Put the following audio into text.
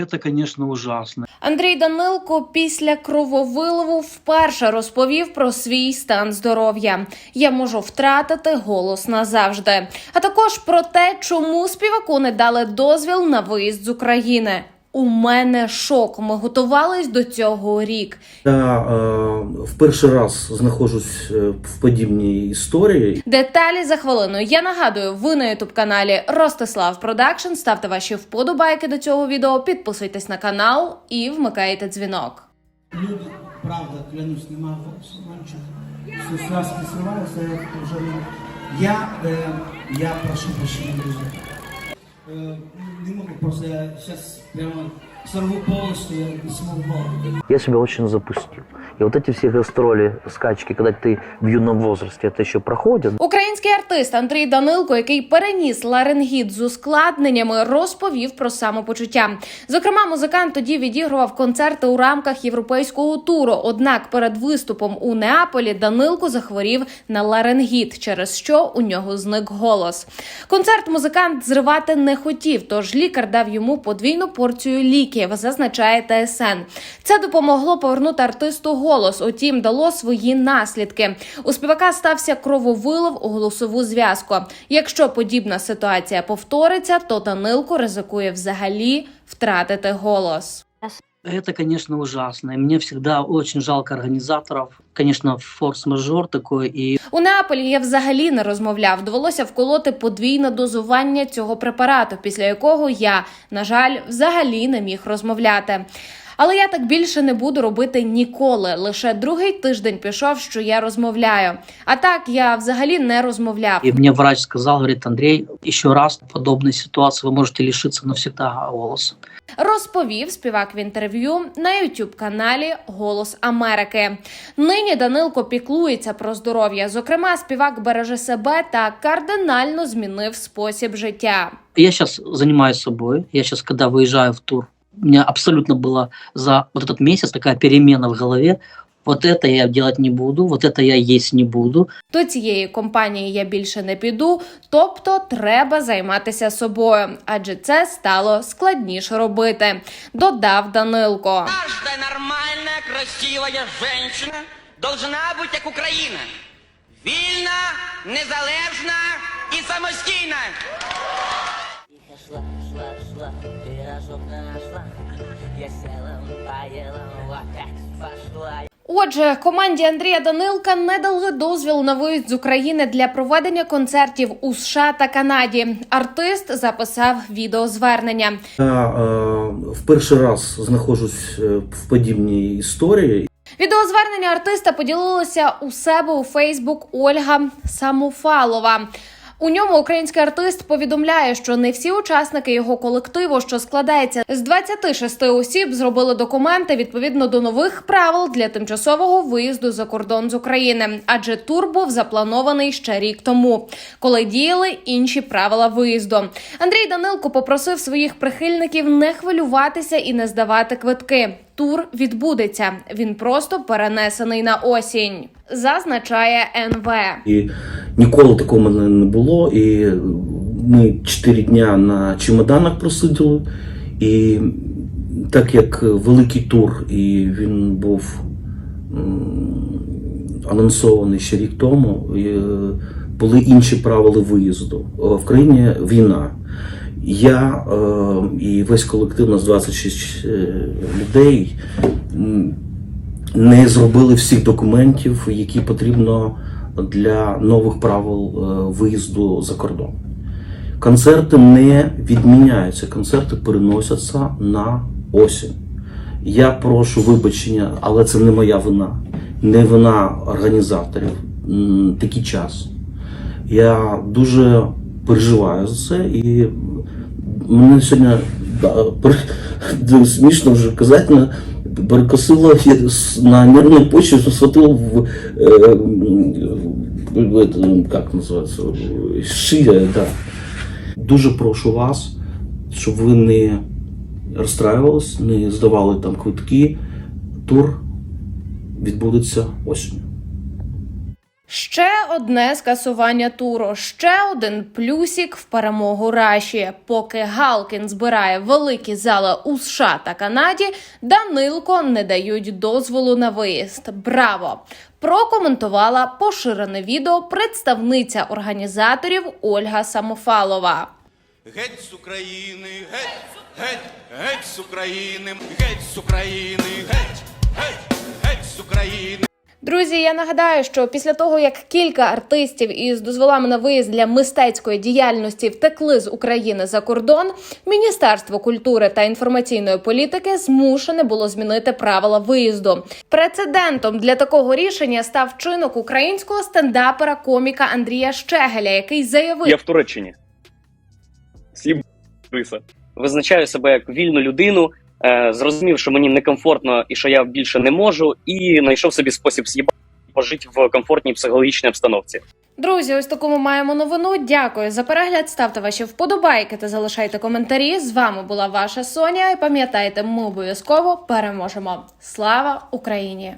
Это, звісно, ужасно. Андрій Данилко після крововилову вперше розповів про свій стан здоров'я. Я можу втратити голос назавжди. А також про те, чому співаку не дали дозвіл на виїзд з України. У мене шок. Ми готувались до цього рік. Я е, в перший раз знаходжусь е, в подібній історії. Деталі за хвилину. Я нагадую, ви на ютуб каналі Ростислав Продакшн. Ставте ваші вподобайки до цього відео, підписуйтесь на канал і вмикайте дзвінок. Люди, правда, клянусь, нема нічого. Все связки срываются, я уже не... Я, э, я прошу прощения, друзья. Э, не могу, просто я сейчас прямо сорву полностью, я не смогу баловать. Я себя очень запустил. И вот эти все гастроли, скачки, когда ты в юном возрасте, это еще проходит. Український артист Андрій Данилко, який переніс ларингіт з ускладненнями, розповів про самопочуття. Зокрема, музикант тоді відігрував концерти у рамках європейського туру. Однак перед виступом у Неаполі Данилко захворів на ларингіт, через що у нього зник голос. Концерт музикант зривати не хотів, тож лікар дав йому подвійну порцію ліків, зазначає ТСН. Це допомогло повернути артисту голос. Утім, дало свої наслідки. У співака стався крововилив у голосову зв'язку. Якщо подібна ситуація повториться, то Данилко ризикує взагалі втратити голос. Это, конечно, ужасно. И мне всегда очень жалко организаторов. Конечно, форс-мажор такой. И У Неаполі я взагалі не розмовляв. Довелося вколоти подвійне дозування цього препарату, після якого я, на жаль, взагалі не міг розмовляти. Але я так більше не буду робити ніколи. Лише другий тиждень пішов, що я розмовляю. А так я взагалі не розмовляв. И мне врач сказал, говорит, Андрей, еще раз в ситуации вы можете лишиться навсегда голоса. Розповів співак в інтерв'ю на youtube каналі Голос Америки. Нині Данилко піклується про здоров'я. Зокрема, співак береже себе та кардинально змінив спосіб життя. Я сейчас занимаюсь собой. Я сейчас, когда выезжаю в тур, у меня абсолютно была за вот этот месяц такая перемена в голове. Вот это я делать не буду, вот это я есть не буду. До цієї компанії я більше не піду, тобто треба займатися собою, адже це стало складніше робити. Додав Данилко. Каждая нормальная, красивая женщина должна быть как Украина. Вільна, незалежна і самостійна. Тихо шла, шла, шла, пирожок нашла. Я села, поела, опять пошла. Отже, команді Андрія Данилка не дали дозвіл на виїзд з України для проведення концертів у США та Канаді. Артист записав відеозвернення. Я е, в перший раз знаходжусь е, в подібній історії. Відеозвернення артиста поділилася у себе у Фейсбук Ольга Самофалова. У ньому український артист повідомляє, що не всі учасники його колективу, що складається з 26 осіб, зробили документи відповідно до нових правил для тимчасового виїзду за кордон з України, адже тур був запланований ще рік тому, коли діяли інші правила виїзду. Андрій Данилко попросив своїх прихильників не хвилюватися і не здавати квитки. Тур відбудеться. Він просто перенесений на осінь, зазначає НВ. І ніколи такого не було. І ми чотири дня на чемоданах просиділи. І так як великий тур, і він був анонсований ще рік тому, е, були інші правила виїзду. Е, В країні війна. Я е, і весь колектив, нас 26 е, людей, не зробили всіх документів, які потрібно для нових правил е, виїзду за кордон. Концерти не відміняються, концерти переносяться на осінь. Я прошу вибачення, але це не моя вина, не вина організаторів. Такий час. Я дуже переживаю за це і мене сьогодні да, смішно вже казати, перекосило на нервной почве, схватило в, в это, как називається, шия, да. Дуже прошу вас, щоб ви не розстраювались, не здавали там квитки. Тур відбудеться осінню. Ще одне скасування туру, ще один плюсік в перемогу Раші. Поки Галкін збирає великі зали у США та Канаді, Данилко не дають дозволу на виїзд. Браво! Прокоментувала поширене відео представниця організаторів Ольга Самофалова. Геть з України, геть, геть, геть з України, геть з України, геть, геть, геть з України. Друзі, я нагадаю, що після того як кілька артистів із дозволами на виїзд для мистецької діяльності втекли з України за кордон, Міністерство культури та інформаційної політики змушене було змінити правила виїзду. Прецедентом для такого рішення став вчинок українського стендапера коміка Андрія Щегеля, який заявив, Я в Туреччині. Сібися. Визначаю себе як вільну людину, зрозумів, що мені некомфортно і що я більше не можу, і знайшов собі спосіб з'їбати пожити в комфортній психологічній обстановці. Друзі, ось такому маємо новину. Дякую за перегляд. Ставте ваші вподобайки та залишайте коментарі. З вами була ваша Соня. І пам'ятайте, ми обов'язково переможемо. Слава Україні!